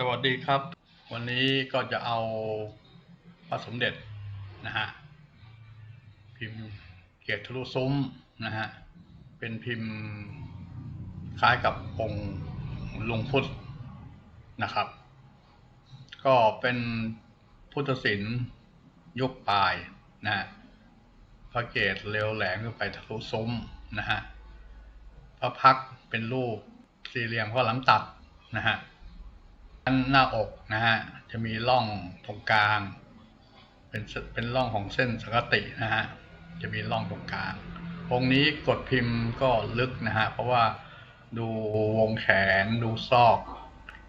สวัสดีครับ วันนี้ก็จะเอาพระสมเด็จนะฮะพิมพ์เกียรติทะลุซุ้มนะฮะเป็นพิมพ์คล้ายกับองค์หลวงพุทธนะครับ ก็เป็นพุทธศิลป์ยุคปลายนะฮะพระเกศเร็วแหลมขึ้นไปทะลุซุ้มนะฮะพระพักเป็นรูปสี่เหลี่ยมข้อหลังตัดนะฮะ หน้าอกนะฮะจะมีร่องตรงกลาง เป็นเป็นร่องของเส้นสังกตินะฮะจะมีร่องตรงกลางองค์นี้กดพิมพ์ก็ลึกนะฮะเพราะว่าดูวงแขนดูซอก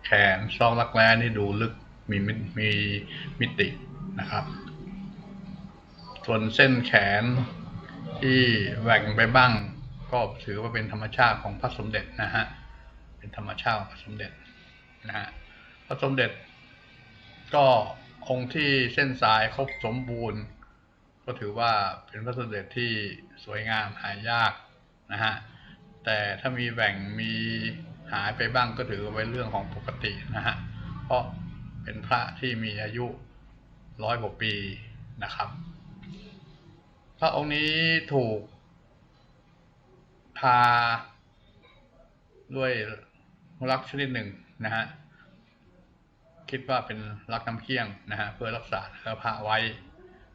แขนซอกรักแร้นี่ดูลึกมีมิมีมิตินะครับ ส่วนเส้นแขนที่แหว่งไปบ้าง ก็ถือว่าเป็นธรรมชาติของพระสมเด็จนะฮะเป็นธรรมชาติของพระสมเด็จนะฮะ พระสมเด็จ ก็องค์ที่เส้นสายครบสมบูรณ์ ก็ถือว่าเป็นพระสมเด็จที่สวยงามหายากนะฮะแต่ถ้ามีแหว่งมีหายไปบ้างก็ถือว่าเป็นเรื่องของปกตินะฮะเพราะเป็นพระที่มีอายุร้อยกว่าปีนะครับ พระองค์นี้ถูกทาด้วยรักชนิดหนึ่งนะฮะ คิดว่าเป็นรักน้ำเคี่ยงนะฮะเพื่อรักษาเนื้อผ้าไว้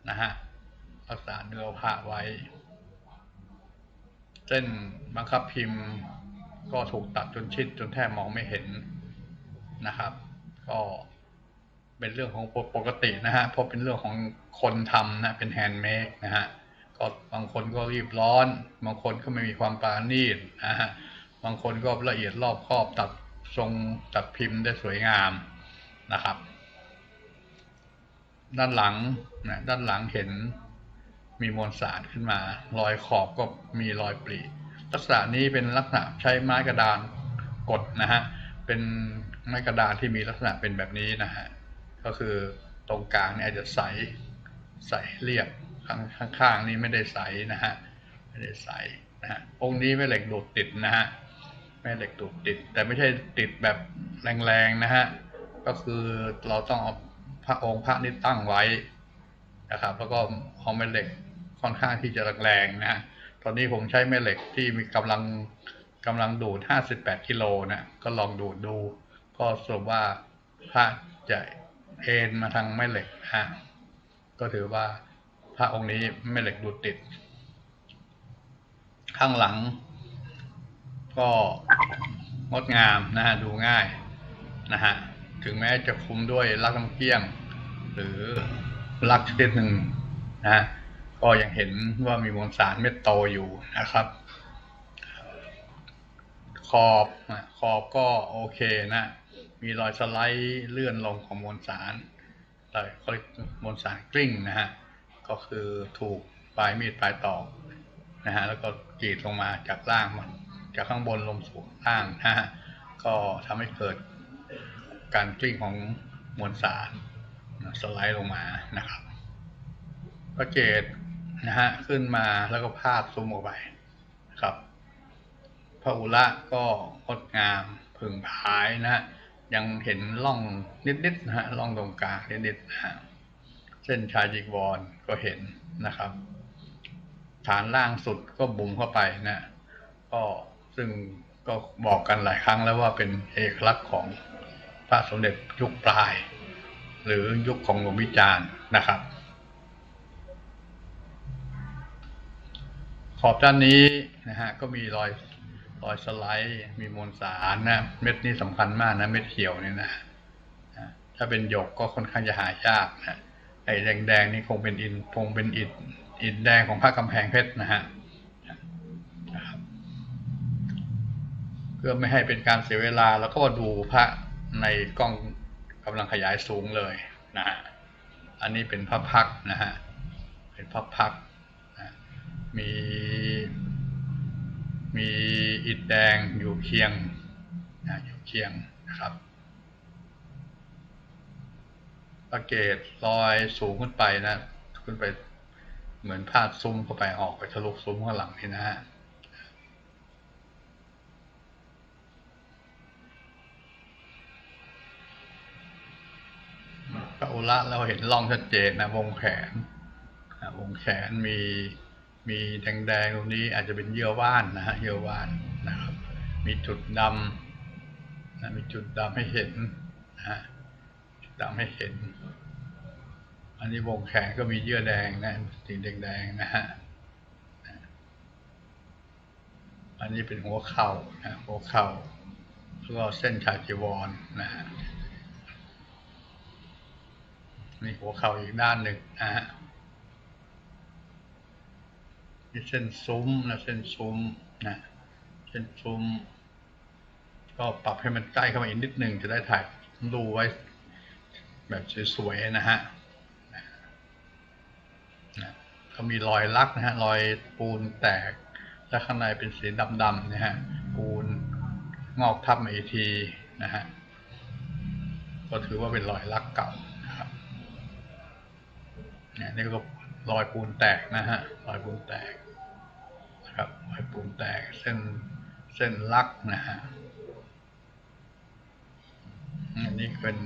นะฮะรักษาเนื้อผ้าไว้เส้นบังคับพิมพ์ก็ถูกตัดจนชิดจนแทบมองไม่เห็นนะครับ ก็เป็นเรื่องของปกตินะฮะเพราะเป็นเรื่องของคนทำนะเป็นแฮนด์เมดนะฮะก็บางคนก็รีบร้อน บางคนก็ไม่มีความปราณีตนะฮะบางคนก็ละเอียดรอบคอบตัดทรงตัดพิมพ์ได้สวยงาม นะครับ ด้านหลังนะด้านหลังเห็นมีมวลสารขึ้นมา รอยขอบก็มีรอยปรีลักษณะนี้เป็นลักษณะใช้ไม้กระดานกดนะฮะเป็นไม้กระดานที่มีลักษณะเป็นแบบนี้นะฮะก็คือตรงกลางเนี่ยจะใสใสเรียบข้างข้างนี่ไม่ได้ใสนะฮะไม่ได้ใสนะฮะองค์นี้ไม่เหล็กดูดติดนะฮะแม่เหล็กดูดติด แต่ไม่ใช่ติดแบบแรงๆนะฮะ ก็คือเราต้องเอาพระองค์พระนี่ตั้งไว้นะครับ แล้วก็เอาแม่เหล็กค่อนข้างที่จะแรงๆนะตอนนี้ผมใช้แม่เหล็กที่มีกำลังกำลังดูด 58 กิโลนะก็ลองดูดดู ก็สรุปว่าพระจะเอ็นมาทางแม่เหล็กนะฮะก็ถือว่าพระองค์นี้แม่เหล็กดูดติด ข้างหลัง ก็งดงามนะฮะดูง่ายนะฮะ ถึงแม้จะคุมด้วยลักน้ำเกี้ยง หรือลักชนิดหนึ่งนะก็ยังเห็นว่ามีมวลสารเม็ดโตอยู่นะครับ ขอบขอบก็โอเคนะ มีรอยสไลด์เลื่อนลงของมวลสารเลยเขาเรียมวลสารกลิ้งนะฮะก็คือถูกปลายมีดปลายตอกนะฮะแล้วก็กรีดลงมาจากล่างมันจากข้างบนลงสู่ล่างนะฮะก็ทำให้เกิด การกลิ้งของมวลสารสไลด์ลงมานะครับพระเกตนะฮะขึ้นมาแล้วก็พาดซุ้มออกไปนะครับพระอุระก็งดงามผึ่งผายนะฮะยังเห็นร่องนิดๆนะฮะร่องตรงกลางนิดๆนะฮะเส้นชายจีวรก็เห็นนะครับ ฐานล่างสุดก็บุ๋มเข้าไปนะก็ซึ่งก็บอกกันหลายครั้งแล้วว่าเป็นเอกลักษณ์ของ ระสมเด็จยุคปลาย หรือยุคของหลวงวิจารณ์นะครับ ขอบด้านนี้นะฮะก็มีรอยรอยสไลด์มีมวลสารนะเม็ดนี้สำคัญมากนะเม็ดเขียวนี่นะนะถ้าเป็นหยกก็ค่อนข้างจะหายากนะไอ้แดงๆนี่คงเป็นอินคงเป็นอิฐอิฐแดงของพระกำแพงเพชรนะฮะนะครับเพื่อไม่ให้เป็นการเสียเวลา แล้วก็ดูพระ ในกล้องกำลังขยายสูงเลยนะฮะอันนี้เป็นพระพักนะฮะเป็นพระพักนะมีมีอิฐแดงอยู่เคียงนะอยู่เคียงนะครับระเกตลอยสูงขึ้นไปนะ ขึ้นไปเหมือนพาดซุ้มเข้าไปออกไปทะลุซุ้มข้างหลังนี่นะฮะ ละเราเห็นร่องชัดเจนนะวงแขนวงแขนมีมีแดงๆตรงนี้อาจจะเป็นเยื่อว่านนะฮะเยื่อว่านนะครับ มีจุดดำนะมีจุดดำให้เห็นนะฮะจุดดำให้เห็น อันนี้วงแขนก็มีเยื่อแดงนะสีแดงๆนะฮะอันนี้เป็นหัวเข่านะหัวเข่าแล้วก็เส้นชาจีวรนะฮะ นี่หัวเข่าอีกด้านหนึ่งนะฮะนี่เส้นซุ้มนะเส้นซุ้มนะเส้นซุ้ม ก็ปรับให้มันใกล้เข้ามาอีกนิดหนึ่งจะได้ถ่ายดูไว้ แบบสวยๆนะฮะนะก็มีรอยลักนะฮะรอยปูนแตกและข้างในเป็นสีดำๆนะฮะปูนงอกทับมาอีกทีนะฮะก็ถือว่าเป็นรอยลักเก่า เนี่ยนี่ก็รอยปูนแตกนะฮะรอยปูนแตกนะครับรอยปูนแตกเส้นเส้นลักนะฮะอันนี้เป็น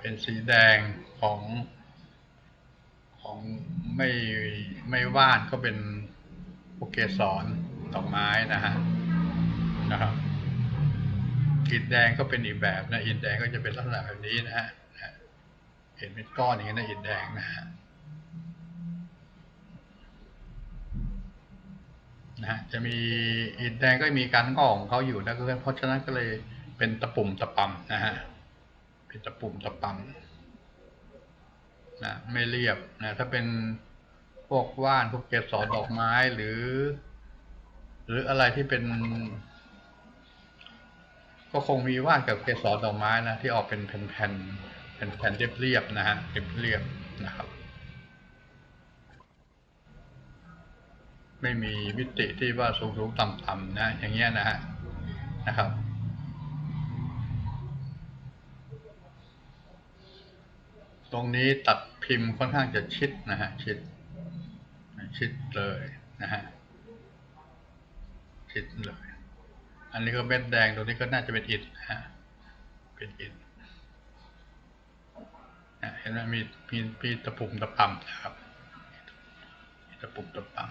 เป็นสีแดงของของไม่ไม่ว่านก็เป็นพวกเกสรดอกไม้นะฮะนะครับอิฐแดงก็เป็นอีกแบบนะอิฐแดงก็จะเป็นลักษณะแบบนี้นะฮะ เห็นเป็นก้อนอย่างนี้นะอิฐแดงนะฮะนะฮะจะมีอิฐแดงก็มีการงอกของเขาอยู่นะเพราะฉะนั้นก็เลยเป็นตะปุ่มตะปำนะฮะเป็นตะปุ่มตะปำนะไม่เรียบนะถ้าเป็นพวกว่านพวกเกสรดอกไม้หรือ หรืออะไรที่เป็น ก็คงมีว่านกับเกสรดอกไม้นะที่ออกเป็นแผ่นๆ เป็นแผ่นเรียบๆนะฮะเรียบๆนะครับ ไม่มีมิติที่ว่าสูงๆต่ำๆนะ อย่างเงี้ยนะฮะนะครับตรงนี้ตัดพิมพ์ค่อนข้างจะชิดนะฮะชิดชิดเลยนะฮะชิดเลย อันนี้ก็เม็ดแดงตรงนี้ก็น่าจะเป็นอิฐนะฮะเป็นอิฐ ห็นไหมมีมีมีตะปุ่มตะปำนะครับมีตะปุ่มตะปำ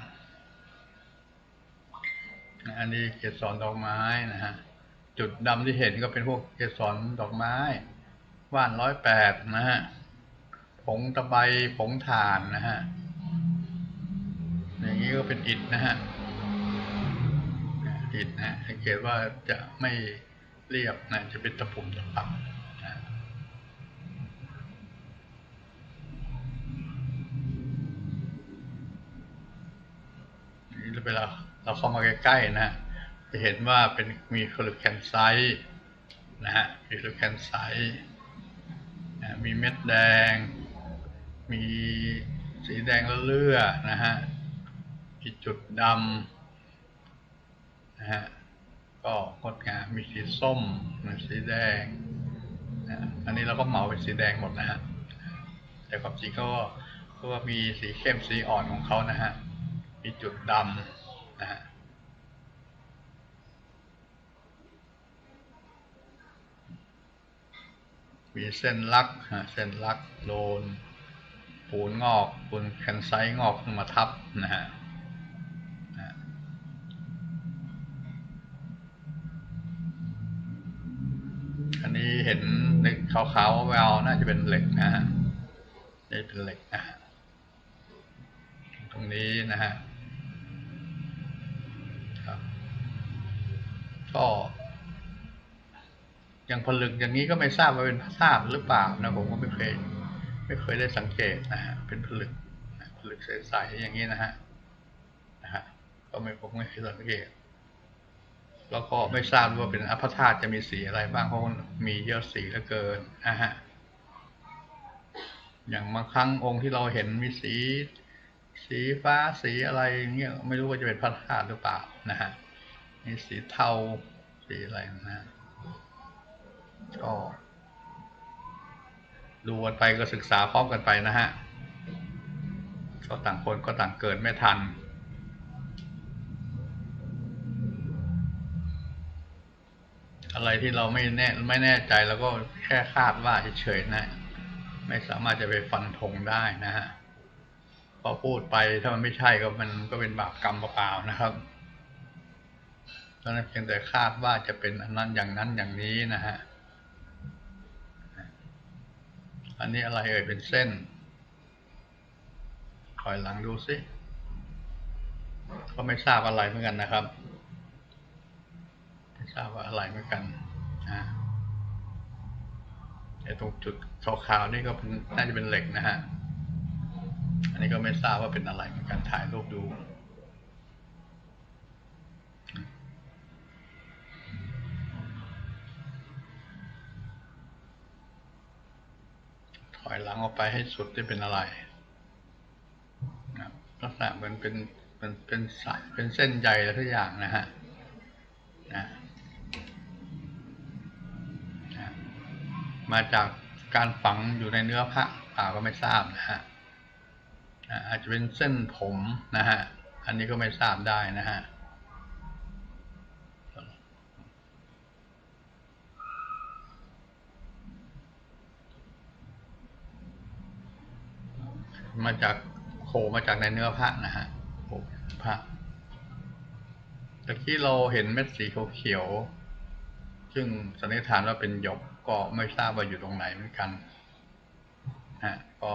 นะอันนี้เกสรดอกไม้นะฮะจุดดำที่เห็นก็เป็นพวกเกสรดอกไม้ว่านร้อยแปดนะฮะผงตะไบผงถ่านนะฮะอย่างนี้ก็เป็นอิฐนะฮะอิฐนะสังเกตว่าจะไม่เรียบนะจะเป็นตะปุ่มตะปับนะนี่เวลาเราเข้ามาใกล้ๆนะ จะเห็นว่าเป็นมีคลูแคนไซต์นะฮะมีคลูแคนไซต์มีเม็ดแดง มีสีแดงเลือๆนะฮะมีจุดดำนะฮะก็งดงามมีสีส้มมีสีแดงนะอันนี้เราก็เหมาเป็นสีแดงหมดนะฮะแต่ความจริงก็ก็มีสีเข้มสีอ่อนของเขานะฮะ มีจุดดำ นะฮะมีเส้นลักฮะเส้นลักโลนปูนงอกปูนแคนไซงอกขึ้นมาทับนะฮะอันนี้เห็นเหล็กขาวๆแววน่าจะเป็นเหล็กนะฮะนี่เป็นเหล็กนะฮะตรงนี้นะฮะ ก็อย่างผลึกอย่างนี้ก็ไม่ทราบว่าเป็นพระธาตุหรือเปล่านะผมก็ไม่เคยไม่เคยได้สังเกตนะฮะเป็นผลึกผลึกใสๆอย่างนี้นะฮะนะฮะก็ไม่ผมไม่เคยสังเกต แล้วก็ไม่ทราบว่าเป็นอภธาตุจะมีสีอะไรบ้างเพราะมีเยอะสีเหลือเกินนะฮะอย่างบางครั้งองค์ที่เราเห็นมีสี สีฟ้าสีอะไรเงี้ยไม่รู้ว่าจะเป็นพระธาตุหรือเปล่านะฮะ มีสีเทา สีอะไรนะฮะก็ดูกันไปก็ศึกษาพร้อมกันไปนะฮะ ก็ต่างคนก็ต่างเกิดไม่ทัน อะไรที่เราไม่แน่ไม่แน่ใจแล้วก็แค่คาดว่าเฉยๆนะ ไม่สามารถจะไปฟันธงได้นะฮะพอพูดไปถ้ามันไม่ใช่ก็มันก็เป็นบาปกรรมเปล่าๆนะครับ ตอนนั้นเพียงแต่คาดว่าจะเป็นอันนั้นอย่างนั้นอย่างนี้นะฮะ อันนี้อะไรเอ่ยเป็นเส้น คอยหลังดูสิก็ไม่ทราบอะไรเหมือนกันนะครับ ไม่ทราบว่าอะไรเหมือนกันนะไอ้ตรงจุดขาวๆนี่ก็เป็นน่าจะเป็นเหล็กนะฮะ อันนี้ก็ไม่ทราบว่าเป็นอะไรเหมือนกันถ่ายรูปดู ถ อยหลังออกไปให้สุดที่เป็นอะไรนะลักษณะเหมือนเป็นเป็นเป็นสายเป็นเส้นใยอะไรทุกอย่างนะฮะนะนะมาจากการฝังอยู่ในเนื้อพระป่าก็ไม่ทราบนะฮะนะอาจจะเป็นเส้นผมนะฮะ อันนี้ก็ไม่ทราบได้นะฮะ มาจากโผล่มาจากในเนื้อพระนะฮะโผล่พระตะกี้เราเห็นเม็ดสีเขียวๆซึ่งสันนิษฐานว่าเป็นหยกก็ไม่ทราบว่าอยู่ตรงไหนเหมือนกันฮะก็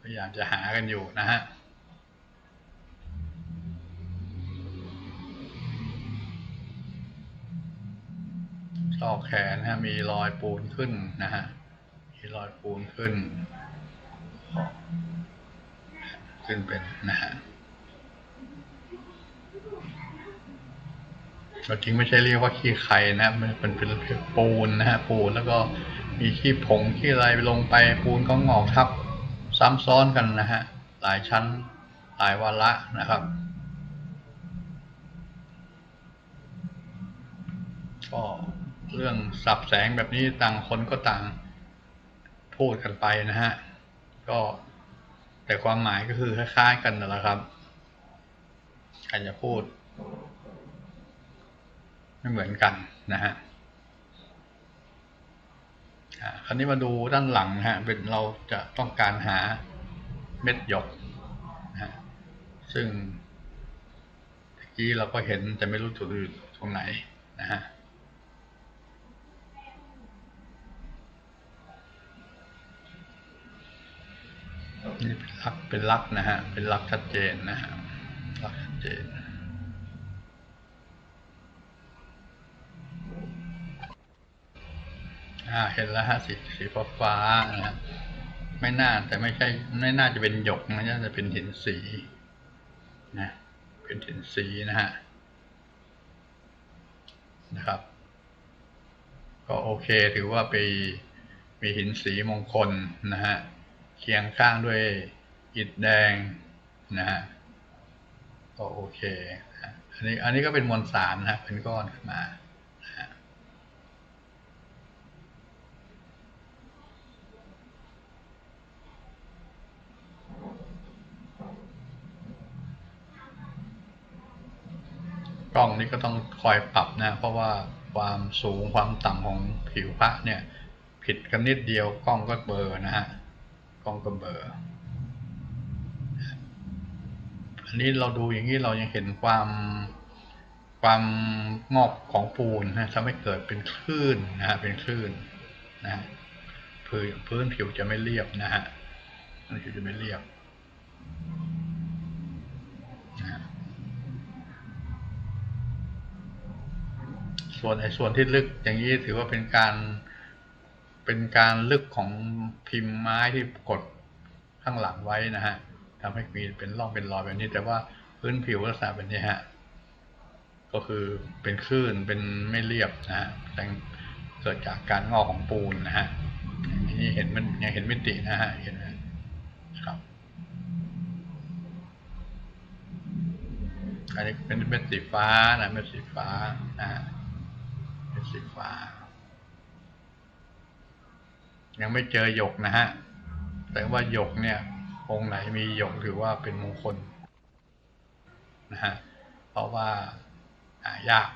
พยายามจะหากันอยู่นะฮะซอกแขนนะฮะมีรอยปูนขึ้นนะฮะมีรอยปูนขึ้น ขึ้นเป็นนะฮะเราจริงไม่ใช่เรียกว่าขี้ไข่นะ มันเป็นเป็นปูนนะฮะ ปูนแล้วก็มีขี้ผงขี้อะไรลงไปปูนก็งอกทับ ซ้ำซ้อนกันนะฮะ หลายชั้นหลายวาระนะครับก็เรื่องสับแสงแบบนี้ต่างคนก็ต่างพูดกันไปนะฮะ ก็แต่ความหมายก็คือคล้ายๆกันนั่นแหละครับใครจะพูด ไม่เหมือนกันนะฮะคราวนี้มาดูด้านหลังนะฮะ เป็นเราจะต้องการหาเม็ดหยกนะฮะซึ่งเมื่อกี้เราก็เห็นแต่ไม่รู้จุดอยู่ตรงไหนนะฮะ นี่เป็นลักเป็นลักนะฮะ เป็นลักชัดเจนนะฮะลักชัดเจนอ่าเห็นแล้วฮะสีสีฟ้าฟ้านะฮะไม่น่าแต่ไม่ใช่ไม่น่าจะเป็นหยกนะจะเป็นหินสีนะเป็นหินสีนะฮะนะครับ ก็โอเคถือว่าไปมีหินสีมงคลนะฮะ เคียงข้างด้วยอิฐแดงนะฮะก็โอเคอันนี้อันนี้ก็เป็นมวลสารนะเป็นก้อนขึ้นมากล้องนี้ก็ต้องคอยปรับนะ เพราะว่าความสูงความต่ำของผิวพระเนี่ย ผิดกันนิดเดียวกล้องก็เบอร์นะฮะ กองก็เบอร์ อันนี้เราดูอย่างนี้เรายังเห็นความความงอกของปูนนะทำให้เกิดเป็นคลื่นนะฮะเป็นคลื่นนะฮะพื้นพื้นผิวจะไม่เรียบนะฮะพื้นผิวจะไม่เรียบส่วนไอ้ส่วนที่ลึกอย่างนี้ถือว่าเป็นการ เป็นการลึกของพิมพ์ไม้ที่กดข้างหลังไว้นะฮะทำให้มีเป็นร่องเป็นรอยแบบนี้ แต่ว่าพื้นผิวลักษณะแบบนี้ฮะก็คือเป็นคลื่นเป็นไม่เรียบนะฮะเกิดจากการงอกของปูนนะฮะอย่างนี้เห็นมันยังเห็นมิตินะฮะเห็นไหมครับ อันนี้เป็นเม็ดสีฟ้านะเม็ดสีฟ้านะฮะเม็ดสีฟ้า ยังไม่เจอหยกนะฮะ แต่ว่าหยกเนี่ย องค์ไหนมีหยกถือว่าเป็นมงคลนะฮะ เพราะว่าหายาก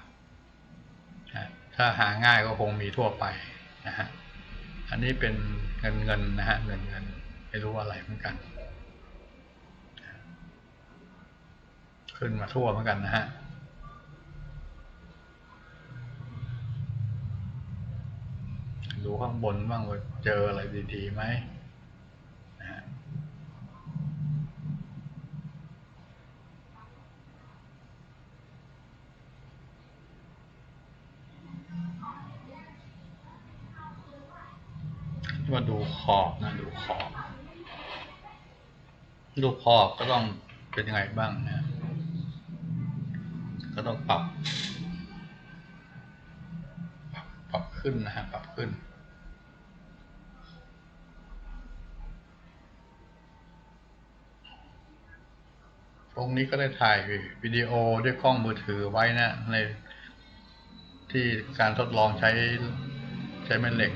นะถ้าหาง่ายก็คงมีทั่วไปนะฮะ อันนี้เป็นเงินเงินนะฮะเงินเงินไม่รู้อะไรเหมือนกัน ขึ้นมาทั่วเหมือนกันนะฮะ ดูข้างบนบ้างว่าเจออะไรดีๆไหมนะฮะว่าดูขอบนะดูขอบ ดูขอบก็ต้องเป็นยังไงบ้างนะก็ต้องปรับ ปรับปรับขึ้นนะฮะ ปรับขึ้น ตรงนี้ก็ได้ถ่ายวิดีโอด้วยกล้องมือถือไว้นะในที่การทดลองใช้ใช้แม่เหล็ก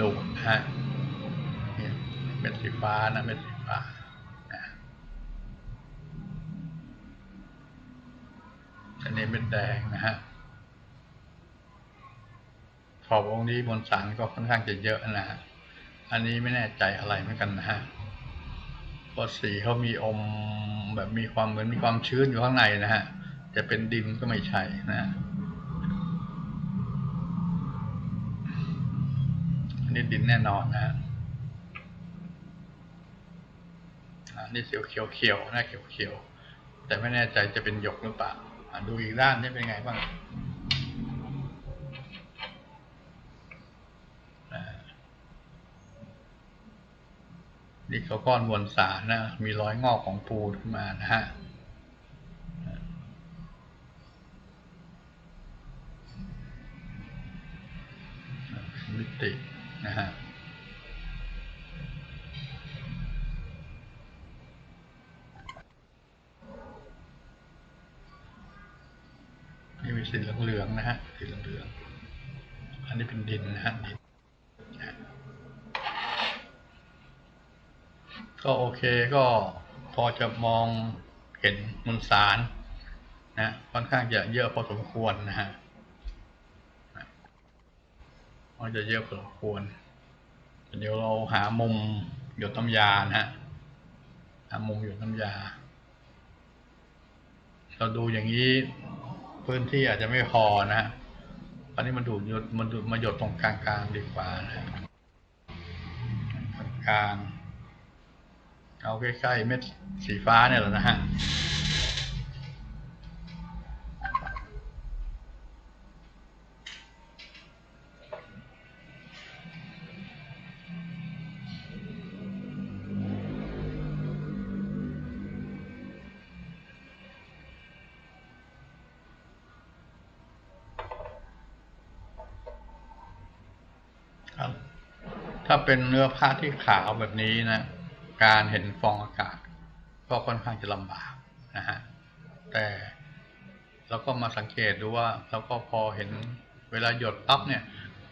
ดูนะฮะเนี่ยเม็ดสีฟ้านะเม็ดสีฟ้าอันนี้เม็ดแดงนะฮะขอบองค์นี้บนสารก็ค่อนข้างจะเยอะนะฮะอันนี้ไม่แน่ใจอะไรเหมือนกันนะฮะพราะสีเขามีอม แบบมีความเหมือนมีความชื้นอยู่ข้างในนะฮะจะเป็นดินก็ไม่ใช่นะนี่ดินแน่นอนนะฮะนี่เขียวเขียวเขียวนะเขียวเขียวแต่ไม่แน่ใจจะเป็นหยกหรือเปล่าดูอีกด้านนี่เป็นไงบ้างอ่า นี่เขาก้อนมวลสารนะ มีรอยงอกของปูขึ้นมานะฮะมิตินะฮะนี่มีสีเหลืองๆนะฮะสีเหลืองๆอันนี้เป็นดินนะฮะดินนะฮะ ก็โอเคก็พอจะมองเห็นมวลสารนะค่อนข้างจะเยอะพอสมควรนะฮะมันจะเยอะพอสมควร เดี๋ยวเราหามุมหยดน้ำยานะฮะหามุมหยดน้ำยา เราดูอย่างนี้พื้นที่อาจจะไม่พอนะฮะตอนนี้มันดูดหยดมันดูดมาหยดตรงกลางๆดีกว่านะฮะกลางๆ เอาใกล้ๆเม็ดสีฟ้าเนี่ยแหละนะฮะครับถ้าเป็นเนื้อผ้าที่ขาวแบบนี้นะ การเห็นฟองอากาศ ก็ค่อนข้างจะลำบากนะฮะแต่เราก็มาสังเกตดูว่าเราก็พอเห็นเวลาหยดปั๊บเนี่ย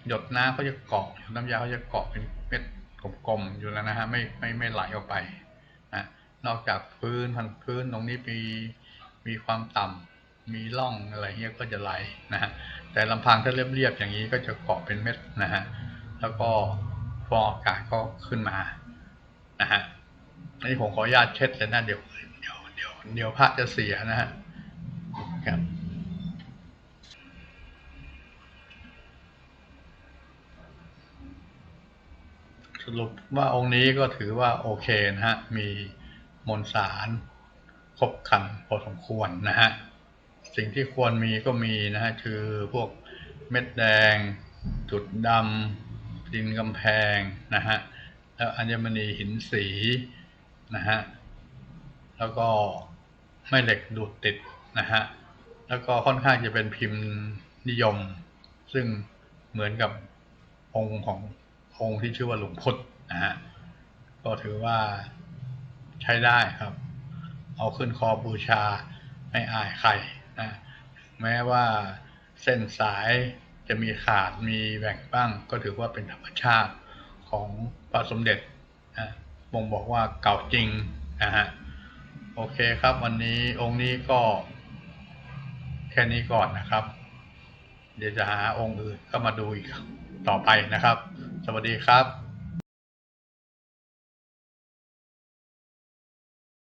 หยดน้ำก็จะเกาะน้ำยาก็จะเกาะเป็นเม็ดกลมๆอยู่แล้วนะฮะไม่ไม่ไม่ไหลออกไปนะนอกจากพื้นพันพื้นตรงนี้มีมีความต่ำมีร่องอะไรเงี้ยก็จะไหลนะฮะแต่ลำพังถ้าเรียบๆอย่างนี้ก็จะเกาะเป็นเม็ดนะฮะแล้วก็ฟองอากาศก็ขึ้นมานะฮะ อันนี้ผมขออนุญาตเช็ดเลยนะเดี๋ยวเดี๋ยวเดี๋ยวเดี๋ยวพระจะเสียนะฮะครับสรุปว่าองค์นี้ก็ถือว่าโอเคนะฮะ มีมวลสารครบครันพอสมควรนะฮะ สิ่งที่ควรมีก็มีนะฮะ คือพวกเม็ดแดง จุดดำดินกำแพงนะฮะ แล้วอัญมณีหินสี นะฮะแล้วก็ไม่เหล็กดูดติดนะฮะแล้วก็ค่อนข้างจะเป็นพิมพ์นิยม ซึ่งเหมือนกับองค์ขององค์ที่ชื่อว่าหลวงพุทธนะฮะก็ถือว่าใช้ได้ครับ เอาขึ้นคอบูชาไม่อายใครนะแม้ว่าเส้นสายจะมีขาดมีแบ่งบ้าง ก็ถือว่าเป็นธรรมชาติของพระสมเด็จนะ บ่งบอกว่าเก่าจริงนะฮะโอเคครับ วันนี้องค์นี้ก็แค่นี้ก่อนนะครับ เดี๋ยวจะหาองค์อื่นก็มาดูอีกต่อไปนะครับ สวัสดีครับ